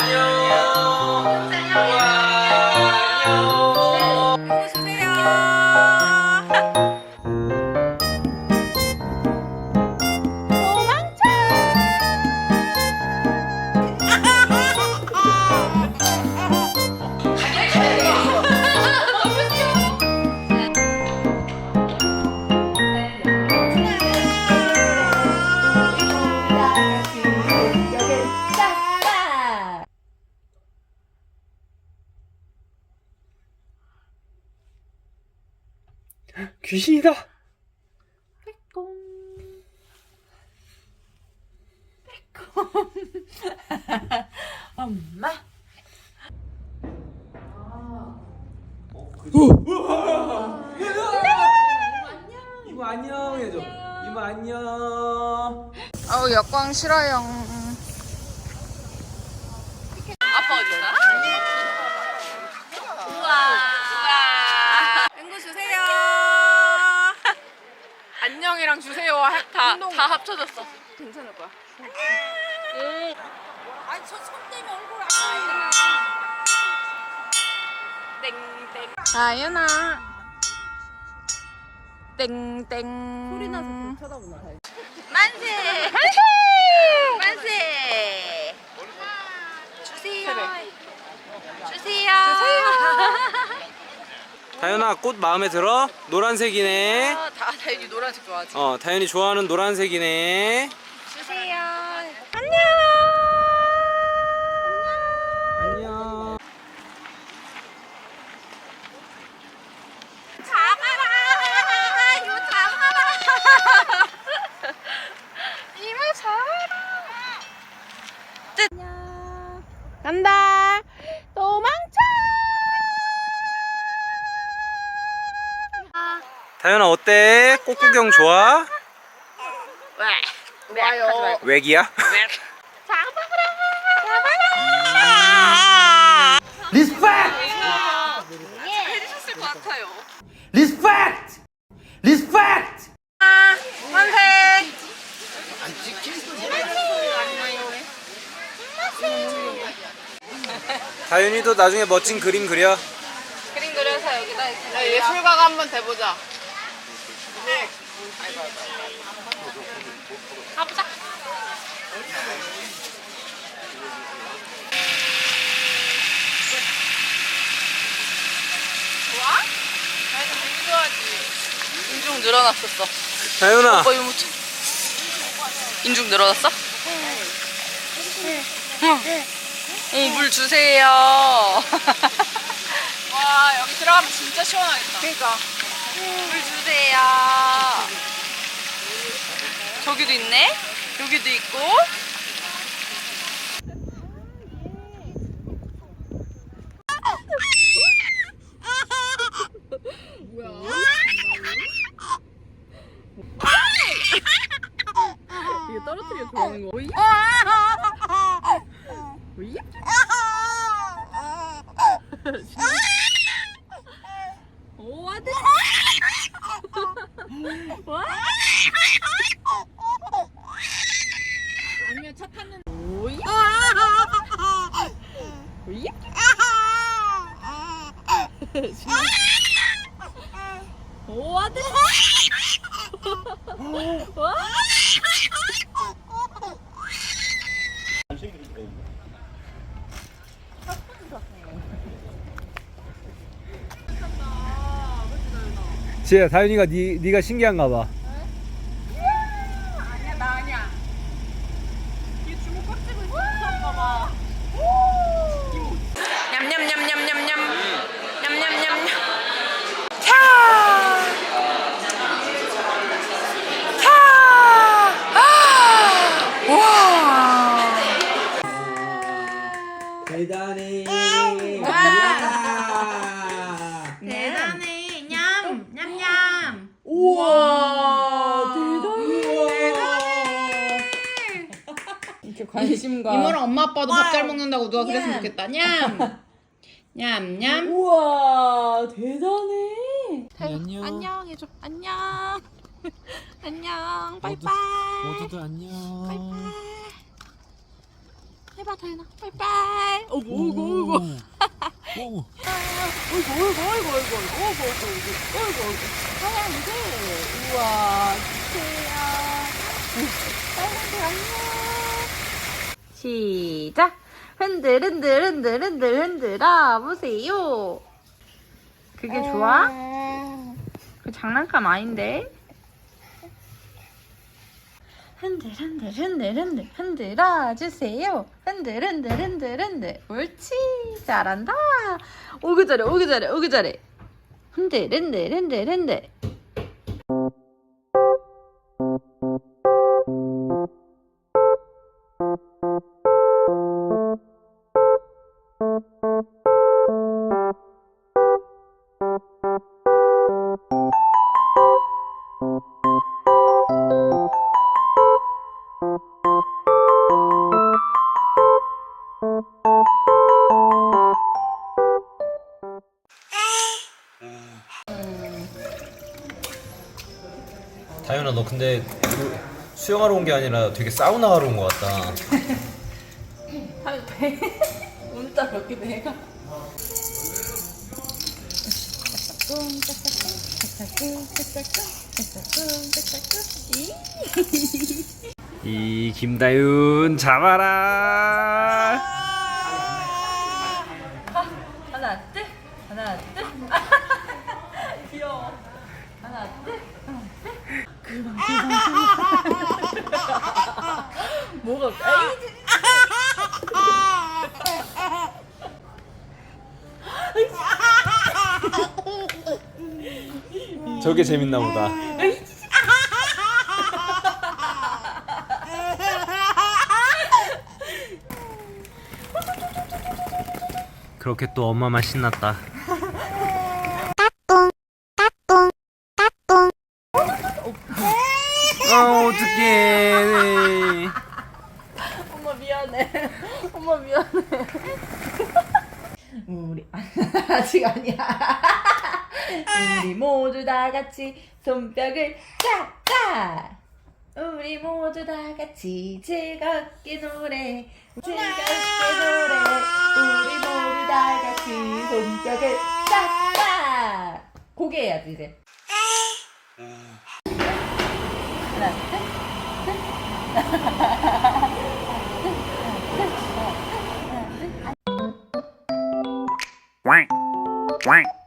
안녕. 귀신이다. 엄마. 이모 안녕 해줘. 이모 안녕. 아우 역광 싫어요. 아빠 어디 있어? 우와. 앵구 주세요. 안녕이랑 주세요. 다, 다 합쳐졌어. 괜찮을 거야. 아니 저손 때문에 얼굴 안 땡땡. 다윤아. 땡땡. 소리 나서 쳐다보나 만세! 만세! 만세! 주세요. 주세요. 다현아 꽃 마음에 들어? 노란색이네. 아, 다 다윤이 노란색 좋아하지. 어 다현이 좋아하는 노란색이네. 주세요. 안녕. 잡아라! 이모 잡아라! 이모 잡아라! 안녕. 간다. 도망쳐. 다현아 어때? 꽃 구경 좋아? 왜? 좋아요. 외기야? 해주셨을 것 같아요. 리스펙트! 리스펙트! 만세! 다현이도 나중에 멋진 그림 그려. 그림 그려서 여기다 예술가가 한번 돼보자. 가보자. 좋아? 나는 되게 좋아하지. 인중 늘어났었어. 거의 못 쳐. 인중 늘어났어? 응. 어, 물 주세요. 와, 여기 들어가면 진짜 시원하겠다. 그러니까. 물 주세요. 저기도 있네. 여기도 있고. 이게 떨어뜨리면 좋아하는 거. 오이? 오이? 오, 안 돼. 와? 아니면 차 탔는 오이? 오이? 오, 안 돼. 와? 지혜 다현이가 니, 니가 신기한가 봐 아니야, 나 아니야. 얘 주먹 꽉 쥐고 있어. 무서운가 봐. 냠냠냠냠냠냠. 냠냠냠냠. 차. 차. 아! 와. 대단해 대단해. 냠. 냠냠. 우와, 관심과 이모랑 엄마 아빠도 밥 잘 먹는다고 누가 그랬으면 좋겠다. 냠. 냠 냠. 우와 대단해. 안녕 안녕 해줘. 안녕. 안녕. 빠이빠이. 모두들 안녕 해봐 다현아 빠이빠이 어구 어구 어구 오. 어이구 어이구 어이구 어이구 어이구 어이구 어이구 어이구 어이구 어이구 하얀색 우와 주세요 빨간색 안녕 시작 흔들 흔들 흔들 흔들 흔들어 보세요 그게 좋아? 그 장난감 아닌데 흔들 흔들 흔들 흔들 흔들어 주세요 흔들 흔들 흔들 흔들 옳지 잘한다 오그 잘해 오그 잘해 오그 잘해 흔들 흔들 흔들 흔들 다현아 너 근데 그 수영하러 온 게 아니라 되게 사우나 하러 온 것 같다. 하면 돼 오늘따라 이렇게 내가 이 김다윤 잡아라. 하나 둘 하나 둘 귀여워 하나 둘 그만 그만 그만 뭐가 아이 저게 재밌나 보다. 그렇게 또 엄마만 신났다. 아 어떡해. 엄마 미안해 엄마 미안해 우리 아직 아니야 우리 모두 다 같이 손뼉을 짝짝 우리 모두 다 같이 즐겁게 노래 즐겁게 노래. 우리 모두 다 같이 손뼉을 짝짝 고개 해야지 이제. 하나 둘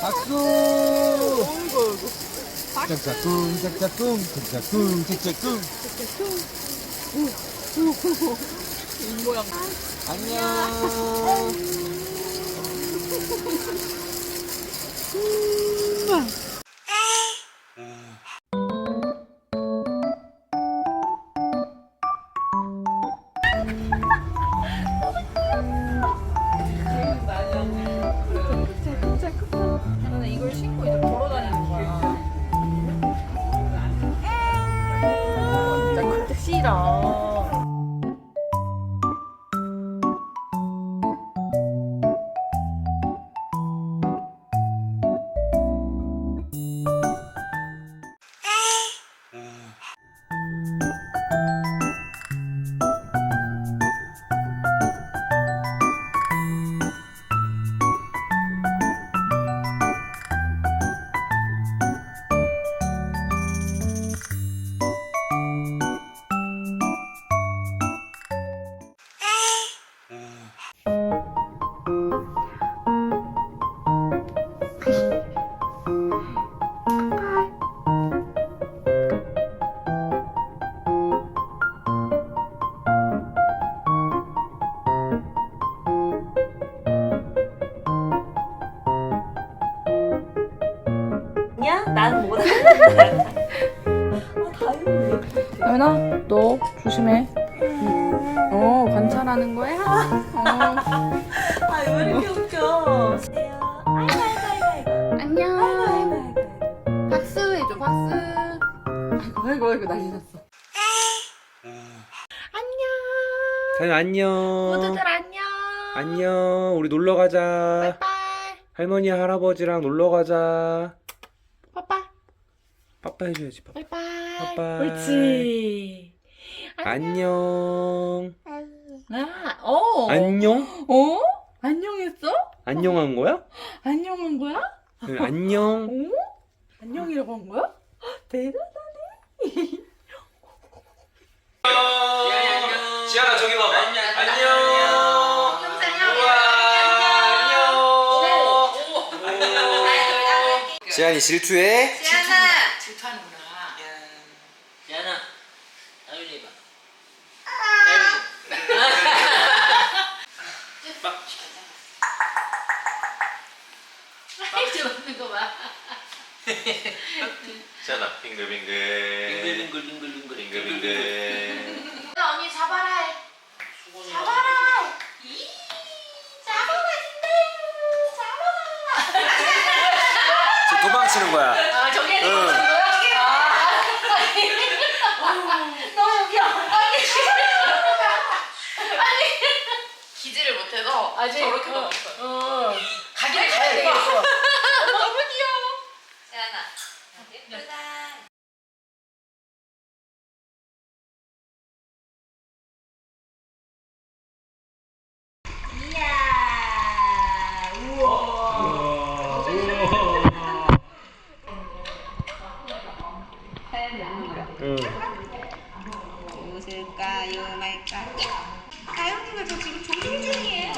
박수. 짝짝꿍 짝짝꿍 짝짝꿍 짝짝꿍. 모양 안녕. 아왜 이렇게 웃겨? 아이고 안녕. 박수 해줘, 박수. 아이고, 아이고, 날리셨어. 안녕. 다현 안녕. 모두들 안녕. 안녕. 우리 놀러 가자. 빠빠이. 할머니 할아버지랑 놀러 가자. 빠빠 해줘야지. 빠빠. 빠빠 옳지. 안녕. 안녕. 음. 아, 어. 안녕? 어? 안녕했어? 안녕한 거야? 안녕한 거야? 응, 안녕. 어? 안녕이라고 한 거야? 대단하네. 지안아 저기 봐봐. 안녕. 안녕. 지안이 질투해? 야나 나윤이 봐. 지안아 빙글빙글. 빙글빙글 빙글 빙글 빙글빙글. 언니 잡아라 해. 잡아라. 이 잡아라. 잡아라. 저 도망치는 거야. 아 저기 응. 거야? 너 여기 아니 아니 기지를 못해서 저렇게 넘었어. 어. 가기를 가야 되겠어. 너무 귀여워. 재현아 예쁘다 이야 우와 응. 웃을까요 말까 다영이가 저 지금 조절 중이에요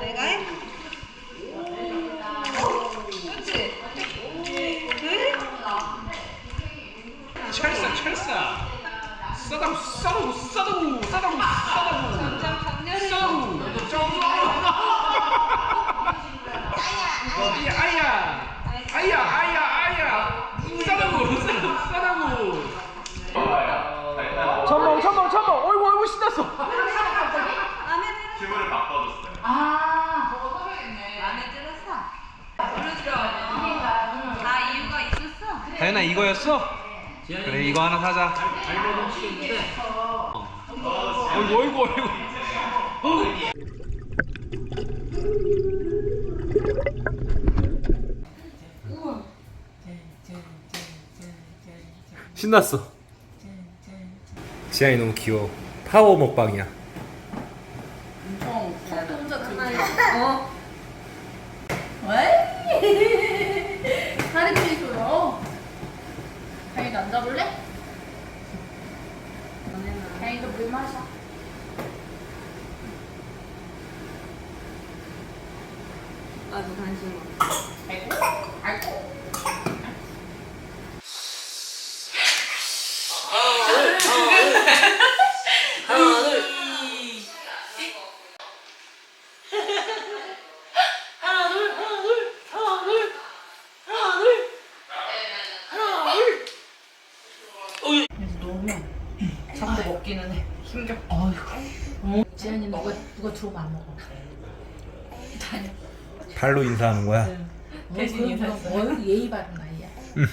내가 해? 그렇지 철사 철사 싸다구 싸다구 싸다구 싸다구 싸다구 점점 강렬해 싸다구 아야 아야 아야 아야 아야 싸다구 싸다구 천봉 천봉 천봉 어이구 어이구 신났어 마음에 들었어 부르지러 다 이유가 있었어 이거였어? 그래 이거 하나 사자. 어이구 어이구 어이구. 신났어. 지안이 너무 귀여워. 파워 먹방이야. 어? 왜? 가르치줘요. 다행히 앉아볼래? 다행히도 물 마셔. 나도 관심 아이고, 아이고. 자꾸 먹기는 해. 힘겨. 어휴. 지안이 누가 누가 들어오면 안 먹어. 다녀. 발로 인사하는 거야. 대신 인사했어. 어휴 예의 바른 아이야. 야,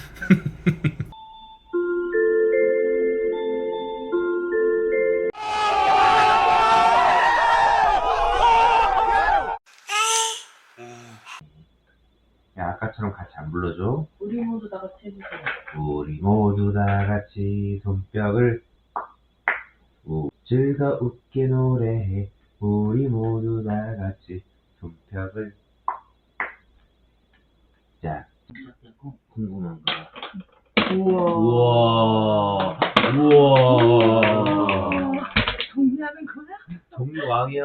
즐거우게 노래해. 우리 모두 다 같이 손뼉을 자, 궁금한 거. 우와. 우와. 정리하는 거야? 정리 왕이야.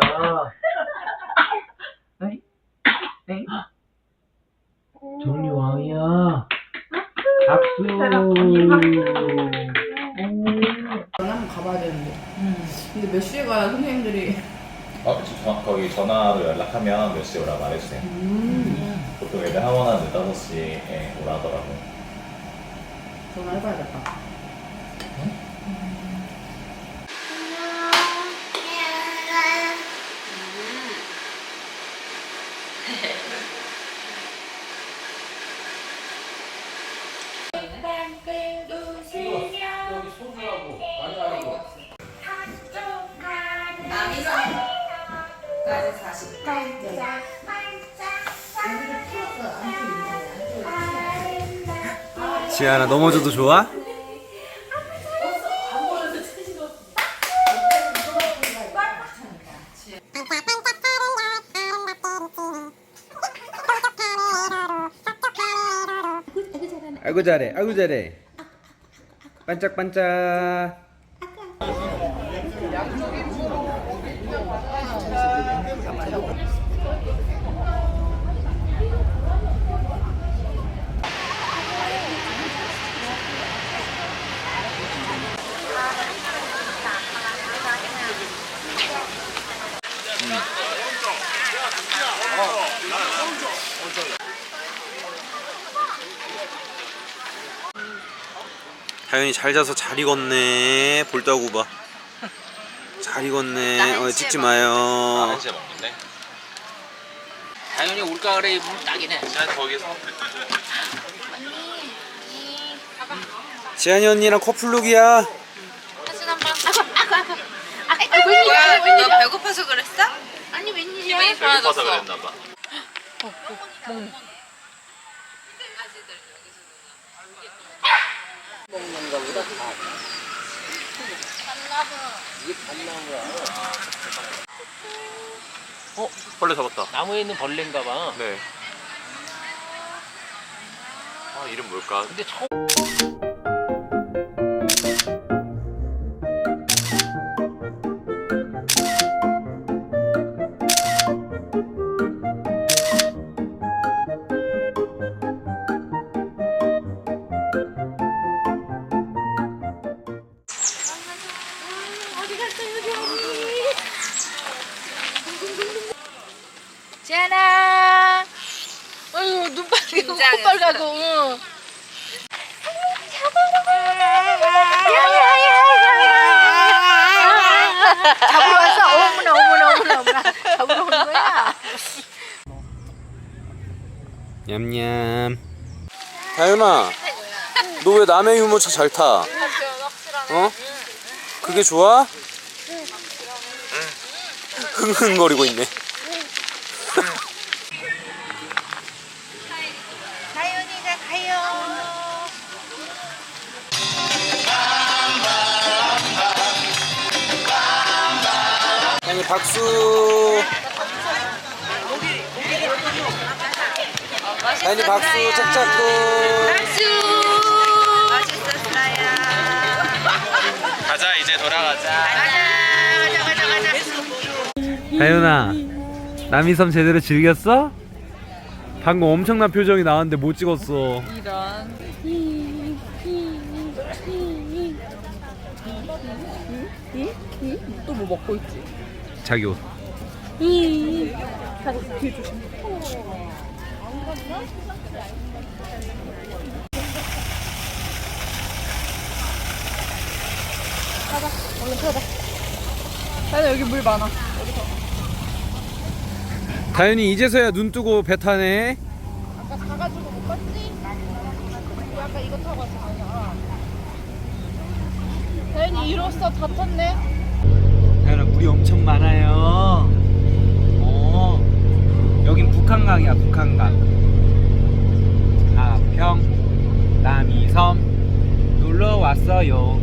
정리 왕이야. 박수. 한번 가봐야 되는데. 근데 몇 시에 선생님들이 어, 그치. 전- 거기 전화로 연락하면 몇 시에 오라고 말해주세요. 보통 애들 학원 한 4, 5시에 오라 하더라고요. 전화해봐야겠다. 땅 지아나 넘어져도 좋아? 아이고 잘해. 아이고 잘해. 반짝반짝 다현이 잘 자서 잘 익었네 볼따구 봐잘 익었네 어, 찍지 마요 먹는데? 다현이 올가을에 입으면 딱이네. 자 거기서 지한이 언니랑 커플룩이야 웬일이야? 너 배고파서 그랬어? 아니 웬일이야? 배고파서 그랬나 봐. 어? 벌레 잡았다. 나무에 있는 벌레인가 봐. 네. 아 이름 뭘까? 근데 처음 빨가고. 응. 잡으러 왔어? 어머나 어머나 어머나 어머나 잡으러 오는 거야? 냠냠 다현아 너 왜 남의 유모차 잘 타? 어? 그게 좋아? 흥흥거리고 있네 박수 다현이 박수 짝짝꿍 맛있었어요. 가자 이제 돌아가자. 가자, 가자, 가자, 가자. 다현아 남이섬 제대로 즐겼어? 방금 엄청난 표정이 나왔는데 못 찍었어 또뭐 먹고 있지? 자기 옷 나는 여기 물 많아. 다현이 이제서야 눈 뜨고 배 타네 아까 가가지고 못 봤지? 아까 이거 타고 왔잖아. 다현이 이로써 다 탔네. 물이 엄청 많아요. 어 여긴 북한강이야 북한강. 가평 남이섬. 놀러 왔어요